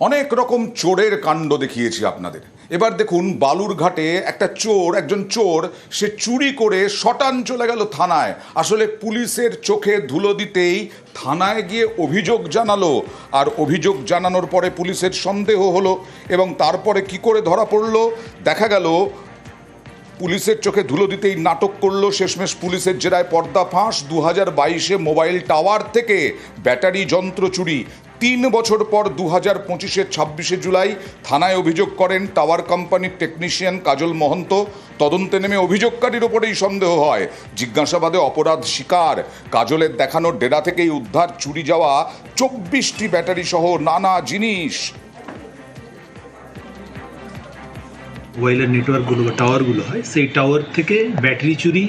অনেক রকম চোরের কাণ্ড দেখিয়েছি আপনাদের। এবার দেখুন, বালুরঘাটে একটা চোর, একজন চোর, সে চুরি করে শটান চলে গেল থানায়। আসলে পুলিশের চোখে ধুলো দিতেই থানায় গিয়ে অভিযোগ জানালো। আর অভিযোগ জানানোর পরে পুলিশের সন্দেহ হলো এবং তারপরে কি করে ধরা পড়ল? দেখা গেল, পুলিশের চোখে ধুলো দিতেই নাটক করল। শেষমেশ পুলিশের জেরায় পর্দা ফাঁস। দু হাজার বাইশে মোবাইল টাওয়ার থেকে ব্যাটারি যন্ত্র চুরি। তিন বছর পর দু হাজার পঁচিশে ছাব্বিশে জুলাই থানায় অভিযোগ করেন টাওয়ার কোম্পানির টেকনিশিয়ান কাজল মহন্ত। তদন্তে নেমে অভিযোগকারীর ওপরেই সন্দেহ হয়। জিজ্ঞাসাবাদে অপরাধ শিকার। কাজলের দেখানো ডেরা থেকেই উদ্ধার, চুরি যাওয়া চব্বিশটি ব্যাটারি সহ নানা জিনিস। মোবাইলের নেটওয়ার্কগুলো বা টাওয়ারগুলো হয়, সেই টাওয়ার থেকে ব্যাটারি চুরি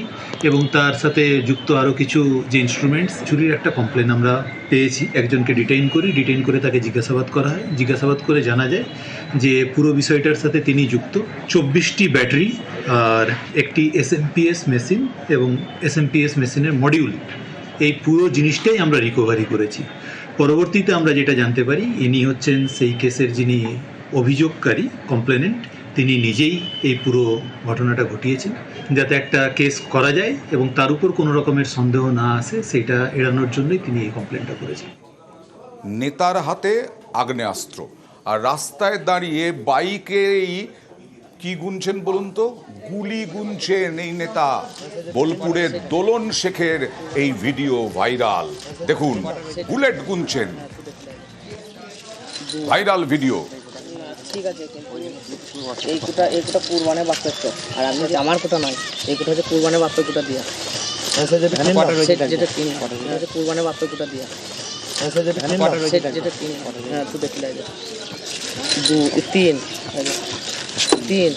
এবং তার সাথে যুক্ত আরও কিছু যে ইনস্ট্রুমেন্টস চুরির একটা কমপ্লেন আমরা পেয়েছি। একজনকে ডিটেইন করি ডিটেইন করে তাকে জিজ্ঞাসাবাদ করা হয়। জিজ্ঞাসাবাদ করে জানা যায় যে পুরো বিষয়টার সাথে তিনি যুক্ত। চব্বিশটি ব্যাটারি আর একটি এস এসএমপিএস মেশিন এবং এস এসএমপিএস মেশিনের মডিউল এই পুরো জিনিসটাই আমরা রিকভারি করেছি। পরবর্তীতে আমরা যেটা জানতে পারি, ইনি হচ্ছেন সেই কেসের যিনি অভিযোগকারী কমপ্লেনেন্ট তিনি নিজেই এই পুরো ঘটনাটা ঘটিয়েছেন যাতে একটা কেস করা যায় এবং তার উপর কোনো রকমের সন্দেহ না আসে, সেটা এড়ানোর জন্যই তিনি এই কমপ্লেনটা করেছেন। নেতার হাতে আগ্নেয়াস্ত্র। আর রাস্তায় দাঁড়িয়ে বাইকেই কি গুনছেন বলুন তো? গুলি গুনছেন এই নেতা। বোলপুরের দোলন শেখের এই ভিডিও ভাইরাল। দেখুন, বুলেট গুনছেন। Viral video. ঠিক আছে এই কুটা এই কুটা কুরবানের বাক্যস্ত আর আপনি যে আমার কুটা নয় এই কুটা হচ্ছে কুরবানের দিয়া। যেটা তিন হচ্ছে কুরবানের দিয়া। যেটা তিন হ্যাঁ একটু দেখলে দু তিন। তিন।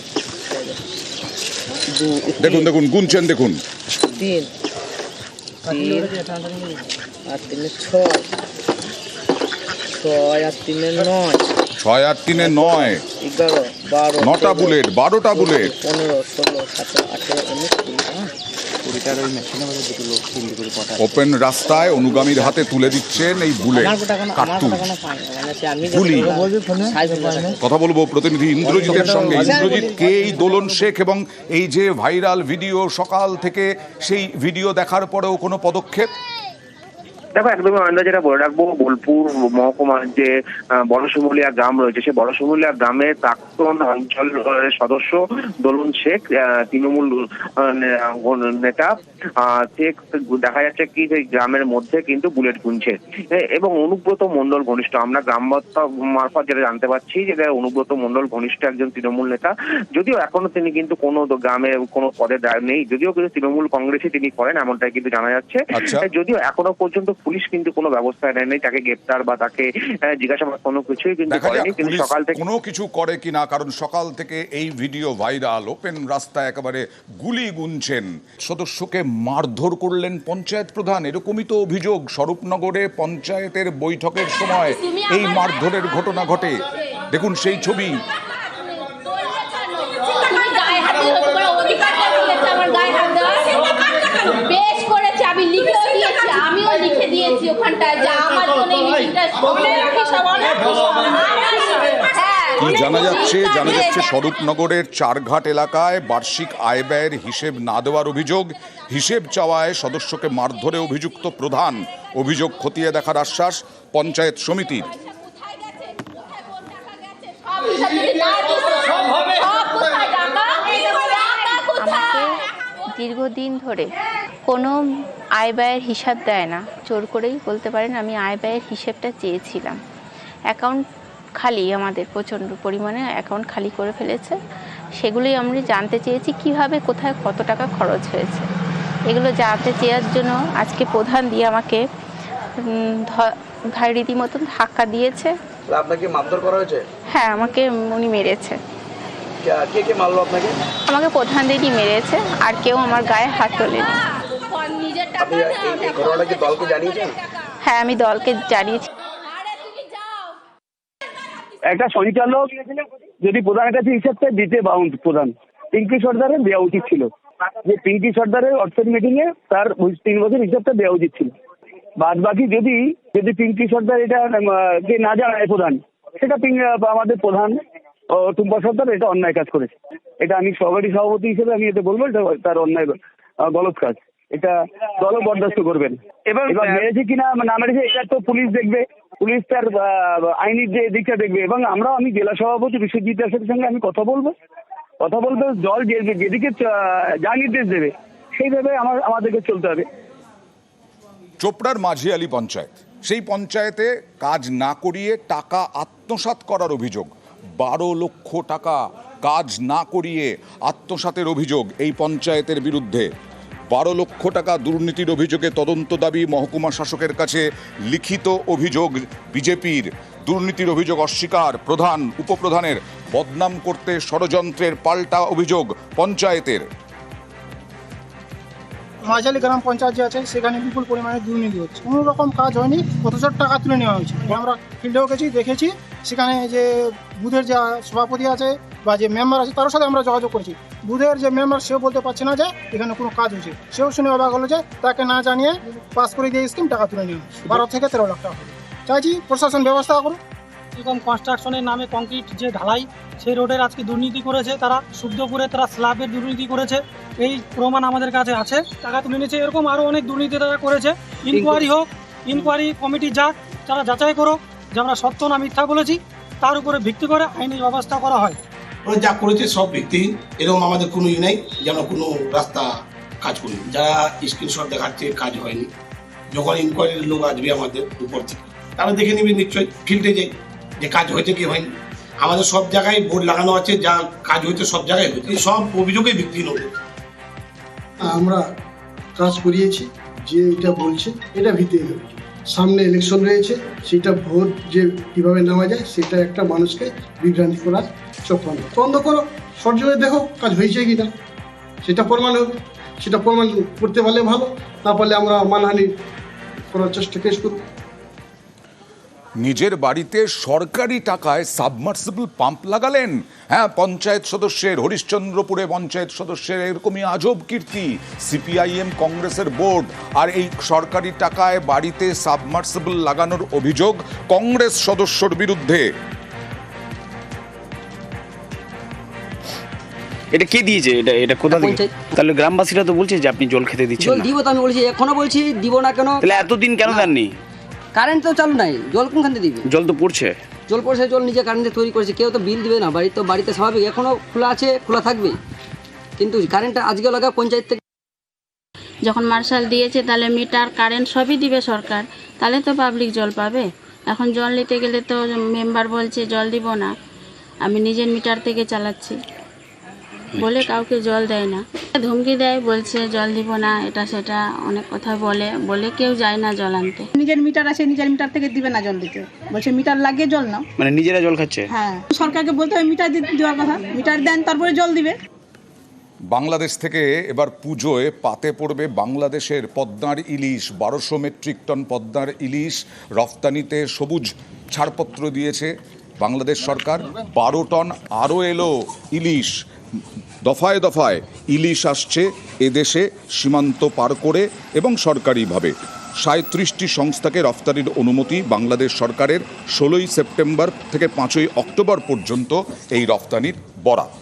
এই দেখুন দেখুন গুনছেন দেখুন। তিন। তিন। আর তিনে ছয়। ছয় আর তিনে নয়। ছয় আর তিনে নয়। এগারো বারো নটা বুলেট বারোটা বুলেট। পনেরো ষোলো সতেরো আঠেরো উনিশ কুড়ি হ্যাঁ? ওপেন রাস্তায় অনুগামীর হাতে তুলে দিচ্ছেন এই বুলেট কার্তুজ মানে গুলি। কথা বলব প্রতিনিধি ইন্দ্রজিতের সঙ্গে। ইন্দ্রজিৎ কে এই দোলন শেখ এবং এই যে ভাইরাল ভিডিও সকাল থেকে সেই ভিডিও দেখার পরেও কোনো পদক্ষেপ? দেখো একদমই আমরা যেটা বলে রাখব বোলপুর মহকুমার যে বড়শমুলিয়া গ্রাম রয়েছে সেই বড়শমুলিয়া গ্রামের প্রাক্তন অঞ্চল সদস্য দোলন শেখ তৃণমূল নেতা আহ, শেখ দেখা যাচ্ছে কি সেই গ্রামের মধ্যে কিন্তু বুলেট গুনছে এবং অনুব্রত মন্ডল ঘনিষ্ঠ আমরা গ্রাম মারফত যেটা জানতে পারছি যে অনুব্রত মন্ডল ঘনিষ্ঠ একজন তৃণমূল নেতা যদিও এখনও তিনি কিন্তু কোনো গ্রামে কোনো পদে নেই যদিও কিন্তু তৃণমূল কংগ্রেসে তিনি করেন এমনটাই কিন্তু জানা যাচ্ছে আচ্ছা। যদিও এখনও পর্যন্ত পুলিশ কিন্তু কোনো ব্যবস্থা নেয়নি তাকে গ্রেপ্তার বা তাকে জিজ্ঞাসাবাদ কোনো কিছুই কিন্তু করেনি কিন্তু সকাল থেকে কোনো কিছু করে কিনা কারণ সকাল থেকে এই ভিডিও ভাইরাল। ওপেন রাস্তায় একেবারে গুলি গুনছেন। সদস্যকে মারধর করলেন পঞ্চায়েত প্রধান। এরকমই তো অভিযোগ স্বরূপনগরে পঞ্চায়েতের বৈঠকের সময় এই মারধরের ঘটনা ঘটে। দেখুন সেই ছবি তুমি গায়ে হাত দিয়েছ, তোমার অধিকারটা দিয়েছে আমার গায়ে হাত দেওয়ার। বেশ করেছে আমি লিখেও দিয়েছি আমিও লিখে দিয়েছি ওখানটায় যে আমার জন্য এই মিটিংটা হ্যাঁ কি জানা যাচ্ছে জানা যাচ্ছে স্বরূপনগরের চারঘাট এলাকায় বার্ষিক আয় ব্যয়ের হিসেব না দেওয়ার অভিযোগ। হিসেব চাওয়ায় সদস্যকে মারধরে অভিযুক্ত প্রধান। অভিযোগ খতিয়ে দেখার আশ্বাস পঞ্চায়েত সমিতির। দীর্ঘদিন ধরে কোনো আয় ব্যয়ের হিসাব দেয় না। জোর করেই বলতে পারেন আমি আয় ব্যয়ের হিসেবটা চেয়েছিলাম। অ্যাকাউন্ট খালি আমাদের প্রচণ্ড পরিমাণে অ্যাকাউন্ট খালি করে ফেলেছে। সেগুলোই আমরা জানতে চেয়েছি কীভাবে কোথায় কত টাকা খরচ হয়েছে। এগুলো জানতে চেয়ার জন্য আজকে প্রধান দিয়ে আমাকে ঘাড় রীতিমতন ধাক্কা দিয়েছে। আপনাকে মারধর করা হয়েছে? হ্যাঁ আমাকে উনি মেরেছে। কে- কে মারলো আপনাকে? আমাকে প্রধান দিদি মেরেছে আর কেউ আমার গায়ে হাত তোলেনি। হ্যাঁ আমি দলকে জানিয়েছি। একটা সঞ্চালক যদি প্রধানের কাছে হিসাবটা দিতে বাউন্ড প্রধান। পিঙ্কি সর্দারের দেওয়া উচিত ছিল। যে পিঙ্কি সর্দারের অর্থের মিটিং এ তার তিন বছর হিসাবটা দেওয়া উচিত ছিল। বাদ বাকি যদি যদি পিঙ্কি সর্দার এটা যে না জানায় প্রধান, সেটা আমাদের প্রধান টুম্পা সর্দার এটা অন্যায় কাজ করেছে। এটা আমি সহকারী সভাপতি হিসেবে আমি এটা বলব, এটা তার অন্যায় গলত কাজ। এটা দল বরদাস্ত করবেন। এবং এবার মেরেছে কিনা না মেরেছে এটা তো পুলিশ দেখবে। পুলিশ তার আহ, আইনি যে দিকটা দেখবে। এবং আমরা আমি জেলা সভাপতি বিশ্বজিৎ দাসের সঙ্গে আমি কথা বলব। কথা বলব দল যেদিকে যা নির্দেশ দেবে সেইভাবে আমার আমাদেরকে চলতে হবে। চোপড়ার মাঝিয়ালি পঞ্চায়েত। সেই পঞ্চায়েতে কাজ না করিয়ে টাকা আত্মসাৎ করার অভিযোগ। বারো লক্ষ টাকা কাজ না করিয়ে আত্মসাতের অভিযোগ এই পঞ্চায়েতের বিরুদ্ধে। বারো লক্ষ টাকা দুর্নীতির অভিযোগে তদন্ত দাবি মহকুমা শাসকের কাছে লিখিত অভিযোগ বিজেপির। দুর্নীতির অভিযোগ অস্বীকার, প্রধান, উপপ্রধানের বদনাম করতে ষড়যন্ত্রের পাল্টা অভিযোগ পঞ্চায়েতের। মাঝালি গ্রাম পঞ্চায়েত যে আছে, সেখানে বিপুল পরিমাণে দুর্নীতি হচ্ছে। কোনো রকম কাজ হয়নি, অথচ টাকা তুলে নেওয়া হয়েছে। আমরা ফিল্ডেও গেছি, দেখেছি, সেখানে যে বুথের যে সভাপতি আছে বা যে মেম্বার আছে, তার সাথে আমরা যোগাযোগ করেছি। বুথের যে মেম্বার সেও বলতে পারছে না যে এখানে কোনো কাজ হয়েছে। সেও শুনে অবাক হলো যে তাকে না জানিয়ে পাস করে দিয়ে স্কিম টাকা তুলে হয়েছে বারো থেকে তেরো লাখ টাকা। চাইছি প্রশাসন ব্যবস্থা করুন এরকম কনস্ট্রাকশনের নামে কংক্রিট যে ঢালাই, সেই রোডের আজকে দুর্নীতি করেছে তারা। শুদ্ধপুরে তারা স্ল্যাবের দুর্নীতি করেছে। এই প্রমাণ আমাদের কাছে আছে। টাকা তুলে নিয়েছে। এরকম আরও অনেক দুর্নীতি তারা করেছে। ইনকোয়ারি হোক ইনকোয়ারি কমিটি যাক, তারা যাচাই করো যে আমরা সত্য না মিথ্যা বলেছি, তার উপরে ভিত্তি করে আইনি ব্যবস্থা করা হয়। ওরা যা করেছে সব ভিত্তিহীন, এরকম আমাদের কোনো ই নাই, যেন কোনো রাস্তা কাজ করি যারা স্ক্রিনশট দেখাচ্ছে, কাজ হয়নি। যখন ইনকোয়ারির লোক আসবে আমাদের উপর থেকে, তারা দেখে নেবে নিশ্চয়ই ফিল্ডে যাই যে কাজ হয়েছে কি হয়নি। আমাদের সব জায়গায় বোর্ড লাগানো আছে, যা কাজ হয়েছে সব জায়গায় হয়েছে। সব অভিযোগে ভিত্তিহীন অভিযোগ আমরা কাজ করিয়েছি যে এটা বলছে, এটা ভিত্তিহীন সামনে ইলেকশন রয়েছে, সেটা ভোট যে কীভাবে নেওয়া যায়, সেটা একটা মানুষকে বিভ্রান্তি করার চক্রান্ত বন্ধ করো সরজরে দেখো কাজ হয়েছে কি না সেটা প্রমাণ হোক, সেটা প্রমাণ করতে পারলে ভালো, না পারলে আমরা মানহানি করার চেষ্টা কেস করব। নিজের বাড়িতে সরকারি টাকায় সাবমার্সিবল পাম্প লাগালেন। হ্যাঁ পঞ্চায়েত সদস্যের হরিশ্চন্দ্রপুরে পঞ্চায়েত সদস্যের এরকমই আজব কীর্তি সিপিআইএম কংগ্রেসের বোর্ড। আর এই সরকারি টাকায় বাড়িতে সাবমার্সিবল লাগানোর অভিযোগ কংগ্রেস সদস্যর বিরুদ্ধে। এটা কে দিয়েছে? এটা এটা কোথা থেকে? তাহলে গ্রামবাসীরা তো বলছে যে আপনি জল খেতে দিচ্ছেন জল দিব তো আমি বলছি এখনও বলছি দিব না কেন? তাহলে এতদিন কেন দেননি? কারেন্ট তো চালু নাই। জল কোনখান থেকে দিবে? জল তো পড়ছে। জল পড়ছে জল নিজে কারেন্টে তৈরি করেছে। কেউ তো বিল দিবে না বাড়ি তো বাড়িতে স্বাভাবিক। এখনও খোলা আছে খোলা থাকবে। কিন্তু কারেন্টটা আজকে লাগা পঞ্চায়েত থেকে যখন মার্শাল দিয়েছে তাহলে মিটার কারেন্ট সবই দিবে সরকার। তাহলে তো পাবলিক জল পাবে। এখন জল নিতে গেলে তো মেম্বার বলছে জল দিব না। আমি নিজের মিটার থেকে চালাচ্ছি। বলে কাউকে জল দেয় না। ধমকি দেয় বলছে জল দিব না এটা সেটা। অনেক কথা বলে বলে কেউ যায় না জল আনতে। নিজের মিটার আছে নিজের মিটার থেকে দিবে না জল দিতে। বলছে মিটার লাগিয়ে জল নাও। মানে নিজেরা জল খাচ্ছে? হ্যাঁ। সরকারকে বলতে হবে মিটার দেওয়ার কথা। মিটার দেন তারপরে জল দিবে। বাংলাদেশ থেকে এবার পুজোয় পাতে পড়বে বাংলাদেশের পদ্মার ইলিশ। বারোশো মেট্রিক টন পদ্মার ইলিশ রফতানিতে সবুজ ছাড়পত্র দিয়েছে বাংলাদেশ সরকার। বারো টন আরও এলো ইলিশ। দফায় দফায় ইলিশ আসছে এদেশে সীমান্ত পার করে এবং সরকারিভাবে। সাঁত্রিশটি সংস্থাকে রফতানির অনুমতি বাংলাদেশ সরকারের ষোলোই সেপ্টেম্বর থেকে পাঁচই অক্টোবর পর্যন্ত এই রফতানির বরাত।